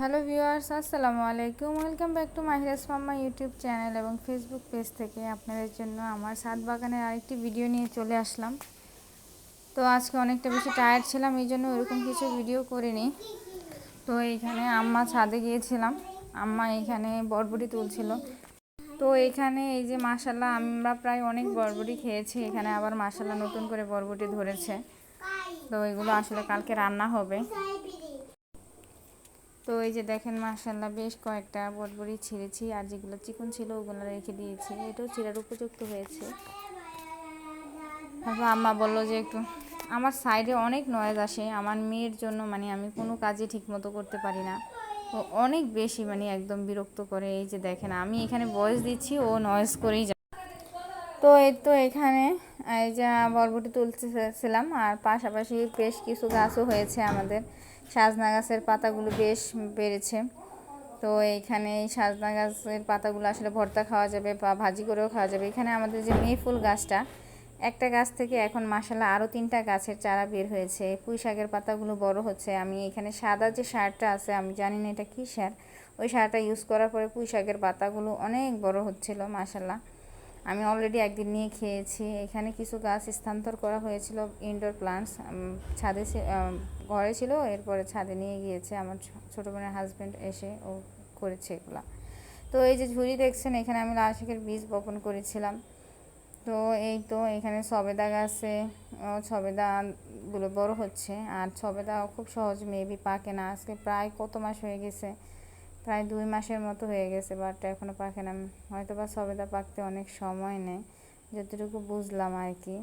Hello viewers, আসসালামু আলাইকুম। Welcome back to Mahira's mamma YouTube channel এবং ফেসবুক পেজ থেকে আপনাদের জন্য আমার সাত বাগানের আরেকটি ভিডিও নিয়ে চলে আসলাম। তো আজকে অনেকটা বেশি টায়ার্ড ছিলাম, এই জন্য ওরকম কিছু ভিডিও করিনি। তো এইখানে আম্মা ছাদে গিয়েছিলাম। আম্মা এখানে বরবটি তুলছিল। তো এখানে এই যে মাসাল্লাহ আমরা প্রায় অনেক বরবটি খেয়েছি। এখানে আবার মাসাল্লাহ নতুন করে বরবটি ধরেছে। তো এগুলো আসলে কালকে রান্না হবে। তো এই যে দেখেন মাসাল্লাহ বেশ কয়েকটা বটবড়ি ছিঁড়েছি আর যেগুলো চিকন ছিল ওগুলো রেখে দিয়েছি। এটাও চিরার উপযুক্ত হয়েছে। তারপর আম্মা বলল যে একটু, আমার সাইডে অনেক নয়েজ আসে, আমার মেয়ের জন্য মানে আমি কোনো কাজই ঠিক মতো করতে পারি না। ও অনেক বেশি মানে একদম বিরক্ত করে, এই যে দেখেন, আমি এখানে বয়স দিচ্ছি, ও নয়েজ করেই যা তো এই তো এখানে, এই যে বরবটি তুলতেছিলাম আর পাশাপাশি বেশ কিছু গাছও হয়েছে আমাদের। সাজনা গাছের পাতাগুলো বেশ বেড়েছে। তো এইখানে এই সাজনা গাছের পাতাগুলো আসলে ভর্তা খাওয়া যাবে বা ভাজি করেও খাওয়া যাবে। এখানে আমাদের যে মেয়ে ফুল গাছটা, একটা গাছ থেকে এখন মাসালা আরও তিনটা গাছের চারা বের হয়েছে। পুঁই শাকের পাতাগুলো বড় হচ্ছে। আমি এখানে সাদা যে সারটা আছে, আমি জানি না এটা কী সার, ওই সারটা ইউজ করার পরে পুঁই শাকের পাতাগুলো অনেক বড় হচ্ছিল মাসাল্লাহ আমি অলরেডি একদিন নিয়ে খেয়েছি। এখানে কিছু গাছ স্থানান্তর করা হয়েছিল ইনডোর প্লান্টস ছাদে ঘরে ছিল, এরপরে ছাদে নিয়ে গিয়েছে। আমার ছোটো বোনের হাজব্যান্ড এসে ও করেছে এগুলা। তো এই যে ঝুড়ি দেখছেন, এখানে আমি লাল শাকের বীজ বপন করেছিলাম। তো এই তো এখানে সবেদা গাছে সবেদাগুলো বড় হচ্ছে। আর সবেদা খুব সহজ মেবি পাকে না। আজকে প্রায় কত মাস হয়ে গেছে প্রায় দুই মাসের মতো হয়ে গেছে বাট এখনও পাকে না। হয়তো বা সবেদা পাকতে অনেক সময় নেয়, যতটুকু বুঝলাম আর কি।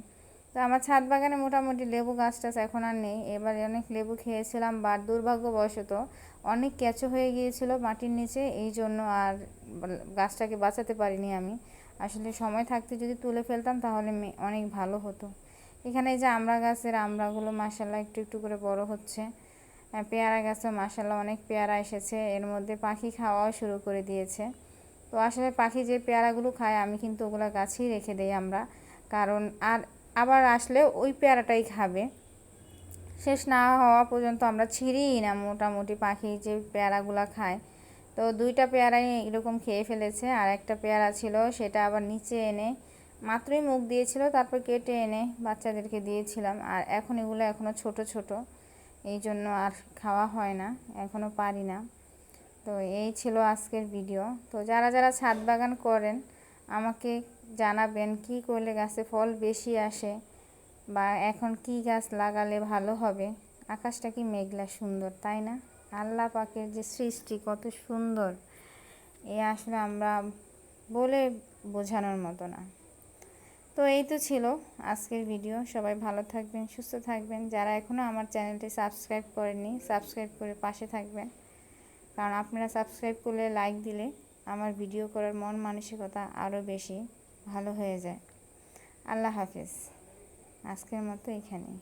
তো আমার ছাদ বাগানে মোটামুটি লেবু গাছ টাছ এখন আর নেই। এবারে অনেক লেবু খেয়েছিলাম বাট দুর্ভাগ্যবশত অনেক কেঁচো হয়ে গিয়েছিল মাটির নিচে, এই জন্য আর গাছটাকে বাঁচাতে পারিনি আমি। আসলে সময় থাকতে যদি তুলে ফেলতাম, তাহলে অনেক ভালো হতো। এখানে যে আমরা গাছের আমরাগুলো মাসাল্লাহ একটু একটু করে বড় হচ্ছে। পেয়ারা গাছে মাসাল্লাহ অনেক পেয়ারা এসেছে। এর মধ্যে পাখি খাওয়াও শুরু করে দিয়েছে। তো আসলে পাখি যে পেয়ারাগুলো খায়, আমি কিন্তু ওগুলো গাছেই রেখে দেই আমরা। কারণ আর আবার আসলে ওই পেয়ারাটাই খাবে। শেষ না হওয়া পর্যন্ত আমরা ছিঁড়িই না মোটামুটি পাখি যে পেয়ারাগুলো খায়। তো দুইটা পেয়ারাই এরকম খেয়ে ফেলেছে। আর একটা পেয়ারা ছিল, সেটা আবার নিচে এনে মাত্রই মুখ দিয়েছিল, তারপর কেটে এনে বাচ্চাদেরকে দিয়েছিলাম। আর এখন এগুলো এখনও ছোট ছোট। এই জন্য আর খাওয়া হয় না এখনও পারি না। তো এই ছিল আজকের ভিডিও তো যারা যারা ছাদ বাগান করেন, আমাকে জানাবেন কি করলে গাছে ফল বেশি আসে বা এখন কি গাছ লাগালে ভালো হবে। আকাশটা কি মেঘলা সুন্দর, তাই না? আল্লাহ পাকের যে সৃষ্টি কত সুন্দর। এ আসলে আমরা বলে বোঝানোর মতো না। তো এই তো ছিল আজকের ভিডিও সবাই ভালো থাকবেন, সুস্থ থাকবেন। যারা এখনও আমার চ্যানেলটি সাবস্ক্রাইব করেনি সাবস্ক্রাইব করে পাশে থাকবেন। কারণ আপনারা সাবস্ক্রাইব করলে লাইক দিলে আমার ভিডিও করার মন মানসিকতা আরও বেশি ভালো হয়ে যায়। আল্লাহ হাফিজ। আজকের মতো এখানেই।